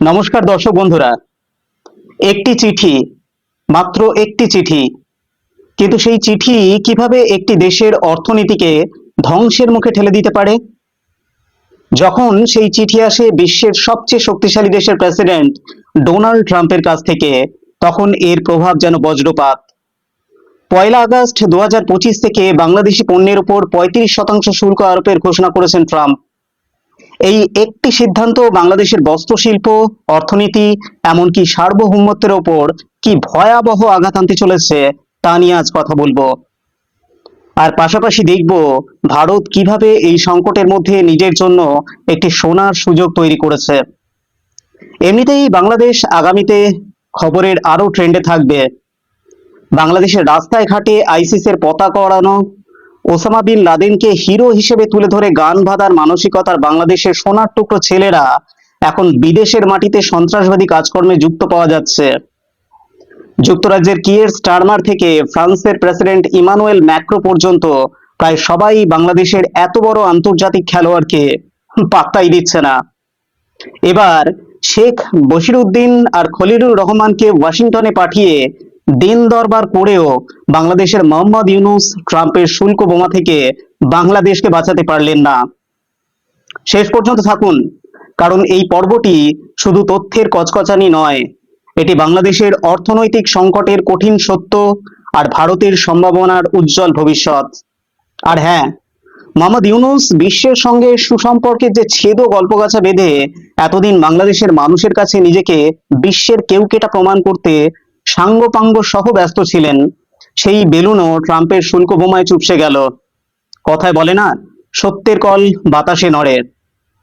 নমস্কার দর্শক বন্ধুরা, একটি চিঠি, মাত্র একটি চিঠি, কিন্তু সেই চিঠি কীভাবে একটি দেশের অর্থনীতিকে ধ্বংসের মুখে ঠেলে দিতে পারে? যখন সেই চিঠি আসে বিশ্বের সবচেয়ে শক্তিশালী দেশের প্রেসিডেন্ট ডোনাল্ড ট্রাম্পের কাছ থেকে, তখন এর প্রভাব যেন বজ্রপাত। পয়লা আগস্ট দু হাজার পঁচিশ থেকে বাংলাদেশি পণ্যের উপর পঁয়ত্রিশ শতাংশ শুল্ক আরোপের ঘোষণা করেছেন ট্রাম্প। এই একটি সিদ্ধান্ত বাংলাদেশের বস্ত্রশিল্প, অর্থনীতি, এমনকি সার্বভৌমত্বের ওপর কি ভয়াবহ আঘাত আনতে চলেছে, তা নিয়ে আজ কথা বলব। আর পাশাপাশি দেখব ভারত কীভাবে এই সংকটের মধ্যে নিজের জন্য একটি সোনার সুযোগ তৈরি করেছে। এমনিতেই বাংলাদেশ আগামীতে খবরের আরও ট্রেন্ডে থাকবে। বাংলাদেশের রাস্তায় ঘাটে আইসিসের পতাকা ওড়ানো ওসামা বিন লাদেনকে হিরো হিসেবে তুলে ধরে গান বাঁধার মানসিকতার বাংলাদেশের সোনার টুকরো ছেলেরা এখন বিদেশের মাটিতে সন্ত্রাসবাদী কাজকর্মে যুক্ত পাওয়া যাচ্ছে। যুক্তরাজ্যের কিয়ের স্টারমার থেকে ফ্রান্সের প্রেসিডেন্ট ইমানুয়েল ম্যাক্রো পর্যন্ত প্রায় সবাই বাংলাদেশের এত বড় আন্তর্জাতিক খেলোয়াড়কে পাত্তাই দিচ্ছে না। এবার শেখ বশিরউদ্দিন আর খলিলুর রহমানকে ওয়াশিংটনে পাঠিয়ে দিন দরবার করেও বাংলাদেশের মোহাম্মদ ইউনুস ট্রাম্পের শুল্ক বোমা থেকে বাংলাদেশকে বাঁচাতে পারলেন না। শেষ পর্যন্ত থাকুন, কারণ এই পর্বটি শুধু তথ্যের কচকচানি নয়, এটি বাংলাদেশের অর্থনৈতিক সংকটের কঠিন সত্য আর ভারতের সম্ভাবনার উজ্জ্বল ভবিষ্যৎ। আর হ্যাঁ মোহাম্মদ ইউনুস বিশ্বের সঙ্গে সুসম্পর্কের যে ছেদ গল্পগাছা বেঁধে এতদিন বাংলাদেশের মানুষের কাছে নিজেকে বিশ্বের কেউ কেটা প্রমাণ করতে সাঙ্গপাঙ্গ সহ ব্যস্ত ছিলেন। সেই বেলুনও ট্রাম্পের শুল্ক বোমায় চুপসে গেল। কথায় বলে না, সত্যের কল বাতাসে নড়ে।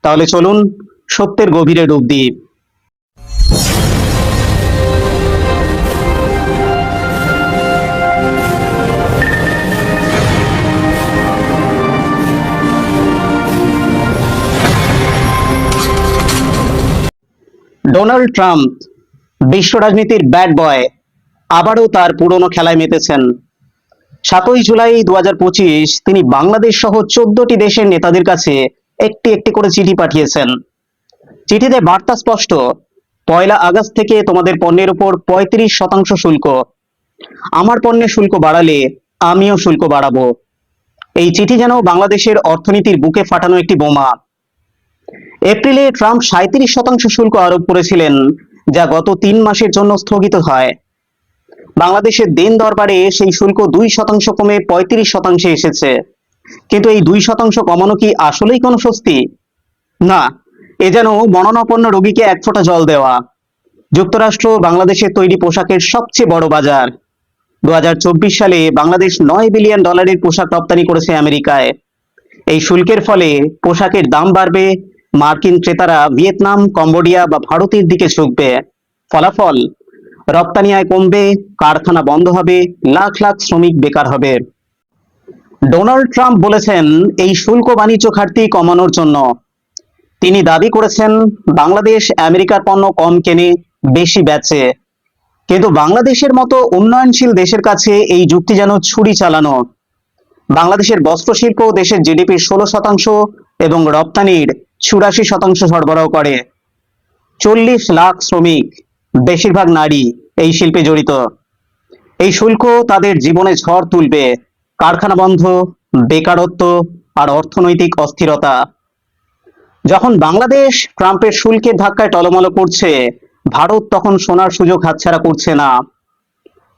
তাহলে চলুন সত্যের গভীরে ডুব দিই। ডোনাল্ড ট্রাম্প বিশ্ব রাজনীতির ব্যাড বয় আবারও তার পুরনো খেলায় মেতেছেন। সাতই জুলাই দু তিনি বাংলাদেশ সহ চোদ্দটি দেশের নেতাদের কাছে একটি একটি করে চিঠি পাঠিয়েছেন। চিঠিতে বার্তা স্পষ্ট, পয়লা আগস্ট থেকে তোমাদের পণ্যের উপর পঁয়ত্রিশ শতাংশ শুল্ক। আমার পণ্যের শুল্ক বাড়ালে আমিও শুল্ক বাড়াবো। এই চিঠি যেন বাংলাদেশের অর্থনীতির বুকে ফাটানো একটি বোমা। এপ্রিলে ট্রাম্প সাঁত্রিশ শতাংশ শুল্ক আরোপ করেছিলেন। যা গত তিন মাসের জন্য স্থগিত হয়। বাংলাদেশের দেন দরবারে সেই শুল্ক দুই শতাংশ কমে পঁয়ত্রিশ শতাংশে এসেছে। কিন্তু এই দুই শতাংশ কমানো কি আসলেই কোনো স্বস্তি? না, এ যেন মরণাপন্ন রোগীকে এক ফোঁটা জল দেওয়া। যুক্তরাষ্ট্র বাংলাদেশের তৈরি পোশাকের সবচেয়ে বড় বাজার। দু হাজার চব্বিশ সালে বাংলাদেশ নয় বিলিয়ন ডলারের পোশাক রপ্তানি করেছে আমেরিকায়। এই শুল্কের ফলে পোশাকের দাম বাড়বে মার্কিন ক্রেতারা ভিয়েতনাম, কম্বোডিয়া বা ভারতের দিকে ঝুঁকবে ফলাফল রপ্তানি আয় কমবে, কারখানা বন্ধ হবে, লাখ লাখ শ্রমিক বেকার হবে। ডোনাল্ড ট্রাম্প বলেছেন, এই শুল্ক বাণিজ্য ঘাটতি কমানোর জন্য। তিনি দাবি করেছেন, বাংলাদেশ আমেরিকার পণ্য কম কেনে, বেশি বেচে। কিন্তু বাংলাদেশের মতো উন্নয়নশীল দেশের কাছে এই যুক্তি যেন ছুরি চালানো। বাংলাদেশের বস্ত্র শিল্প দেশের জিডিপির ষোলো শতাংশ এবং রপ্তানির চুরাশি শতাংশ সরবরাহ করে। চল্লিশ লাখ শ্রমিক, বেশিরভাগ নারী এই শিল্পে জড়িত। এই শুল্ক তাদের জীবনে ঝড় তুলবে। কারখানা বন্ধ, বেকারত্ব আর অর্থনৈতিক অস্থিরতা। যখন বাংলাদেশ ট্রাম্পের শুল্কের ধাক্কায় টলমল করছে, ভারত তখন সোনার সুযোগ হাতছাড়া করছে না।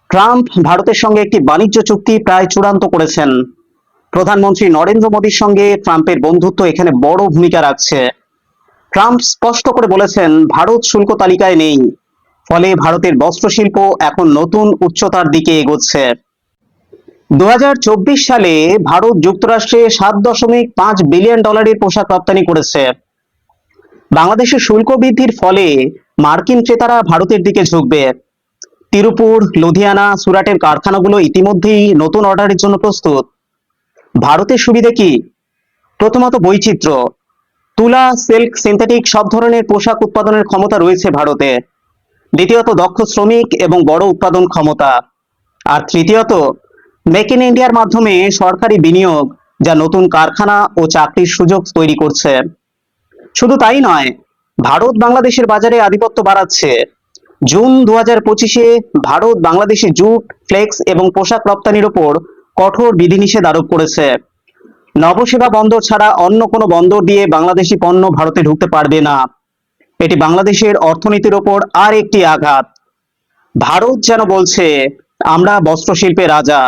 ট্রাম্প ভারতের সঙ্গে একটি বাণিজ্য চুক্তি প্রায় চূড়ান্ত করেছেন। প্রধানমন্ত্রী নরেন্দ্র মোদীর সঙ্গে ট্রাম্পের বন্ধুত্ব এখানে বড় ভূমিকা রাখছে। ট্রাম্প স্পষ্ট করে বলেছেন, ভারত শুল্ক তালিকায় নেই। ফলে ভারতের বস্ত্র শিল্প এখন নতুন উচ্চতার দিকে এগোচ্ছে। দু হাজার চব্বিশ সালে ভারত যুক্তরাষ্ট্রে সাত দশমিক পাঁচ বিলিয়ন ডলারের পোশাক রপ্তানি করেছে। বাংলাদেশের শুল্ক বৃদ্ধির ফলে মার্কিন ক্রেতারা ভারতের দিকে ঝুঁকবে। তিরুপুর, লুধিয়ানা, সুরাটের কারখানাগুলো ইতিমধ্যেই নতুন অর্ডারের জন্য প্রস্তুত। ভারতের সুবিধা কি? প্রথমত বৈচিত্র্য। তুলা, সিল্ক, সিনথেটিক সব ধরনের পোশাক উৎপাদনের ক্ষমতা রয়েছে ভারতে। দ্বিতীয়ত দক্ষ শ্রমিক এবং বড় উৎপাদন ক্ষমতা। আর তৃতীয়ত, মেক ইন ইন্ডিয়ার মাধ্যমে সরকারি বিনিয়োগ, যা নতুন কারখানা ও চাকরির সুযোগ তৈরি করছে। শুধু তাই নয়, ভারত বাংলাদেশের বাজারে আধিপত্য বাড়াচ্ছে। জুন দু হাজার পঁচিশে ভারত বাংলাদেশে জুট, ফ্লেক্স এবং পোশাক রপ্তানির ওপর কঠোর বিধিনিষেধ আরোপ করেছে। নবসেবা বন্দর ছাড়া অন্য কোনো বন্দর দিয়ে বাংলাদেশি পণ্য ভারতে ঢুকতে পারবে না। এটি বাংলাদেশের অর্থনীতির ওপর আর একটি আঘাত। ভারত যেন বলছে, আমরা বস্ত্রশিল্পে রাজা।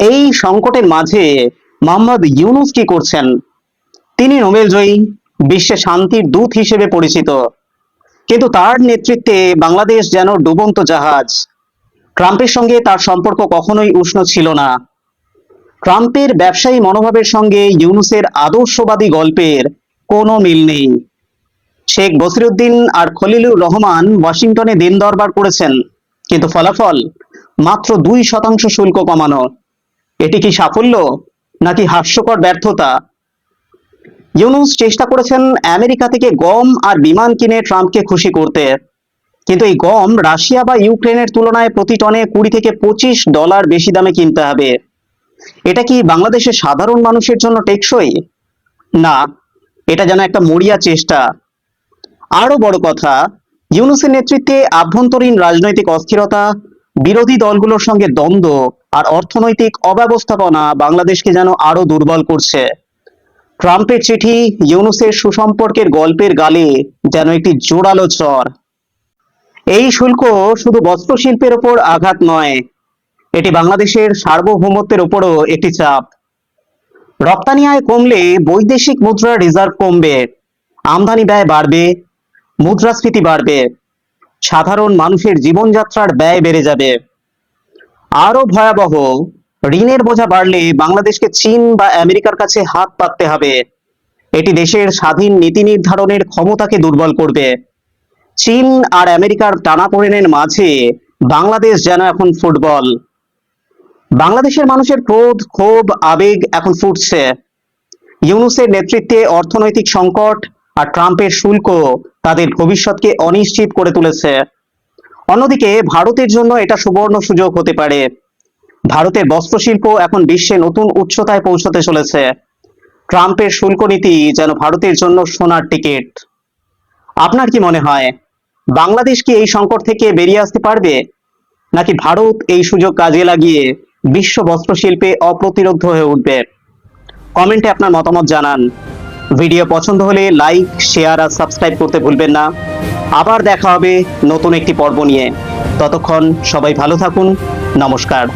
এই সংকটের মাঝে মোহাম্মদ ইউনুস কি করছেন? তিনি নোবেল জয়ী, বিশ্বে শান্তির দূত হিসেবে পরিচিত। কিন্তু তার নেতৃত্বে বাংলাদেশ যেন ডুবন্ত জাহাজ। ট্রাম্পের সঙ্গে তার সম্পর্ক কখনোই উষ্ণ ছিল না। ট্রাম্পের ব্যবসায়ী মনোভাবের সঙ্গে ইউনুসের আদর্শবাদী গল্পের কোনো মিল নেই। শেখ বসিরুদ্দিন আর খলিলুর রহমান ওয়াশিংটনে দিন দরবার করেছেন, কিন্তু ফলাফল মাত্র দুই শতাংশ শুল্ক কমানো। এটি কি সাফল্য নাকি হাস্যকর ব্যর্থতা? ইউনুস চেষ্টা করেছেন আমেরিকা থেকে গম আর বিমান কিনে ট্রাম্পকে খুশি করতে। কিন্তু এই গম রাশিয়া বা ইউক্রেনের তুলনায় প্রতি টনে কুড়ি থেকে পঁচিশ ডলার বেশি দামে কিনতে হবে। এটা কি বাংলাদেশের সাধারণ মানুষের জন্য টেকসই? না, এটা যেন একটা মরিয়া চেষ্টা। আরও বড় কথা, ইউনুসের নেতৃত্বে আভ্যন্তরীণ রাজনৈতিক অস্থিরতা, বিরোধী দলগুলোর সঙ্গে দ্বন্দ্ব আর অর্থনৈতিক অব্যবস্থাপনা বাংলাদেশকে যেন আরও দুর্বল করছে। ট্রাম্পের চিঠি ইউনুসের সুসম্পর্কের গল্পের গালে যেন একটি জোরালো চর। এই শুল্ক শুধু বস্ত্রশিল্পের ওপর আঘাত নয়, এটি বাংলাদেশের সার্বভৌমত্বের উপরও একটি চাপ। রপ্তানি আয় কমলে বৈদেশিক মুদ্রার রিজার্ভ কমবে, আমদানি ব্যয় বাড়বে, মুদ্রাস্ফীতি বাড়বে, সাধারণ মানুষের জীবনযাত্রার ব্যয় বেড়ে যাবে। আরও ভয়াবহ, ঋণের বোঝা বাড়লে বাংলাদেশকে চীন বা আমেরিকার কাছে হাত পাততে হবে। এটি দেশের স্বাধীন নীতি নির্ধারণের ক্ষমতাকে দুর্বল করবে। চীন আর আমেরিকার টানাপোড়েনের মাঝে বাংলাদেশ যেন এখন ফুটবল। বাংলাদেশের মানুষের ক্রোধ, ক্ষোভ, আবেগ এখন ফুটছে। ইউনুসের নেতৃত্বে অর্থনৈতিক সংকট আর ট্রাম্পের শুল্ক তাদের ভবিষ্যৎকে অনিশ্চিত করে তুলেছে। অন্যদিকে ভারতের জন্য এটা সুবর্ণ সুযোগ হতে পারে। ভারতের বস্ত্রশিল্প এখন বিশ্বে নতুন উচ্চতায় পৌঁছতে চলেছে। ট্রাম্পের শুল্ক নীতি যেন ভারতের জন্য সোনার টিকিট। আপনার কি মনে হয়? বাংলাদেশ কি এই সংকট থেকে বেরিয়ে আসতে পারবে? নাকি ভারত এই সুযোগ কাজে লাগিয়ে বিশ্ব বস্ত্র শিল্পে অপ্রতিরোধ হয়ে উঠবে? কমেন্টে আপনার মতামত জানান। ভিডিও পছন্দ হলে লাইক, শেয়ার আর সাবস্ক্রাইব করতে ভুলবেন না। আবার দেখা হবে নতুন একটি পর্ব নিয়ে। ততক্ষণ সবাই ভালো থাকুন। নমস্কার।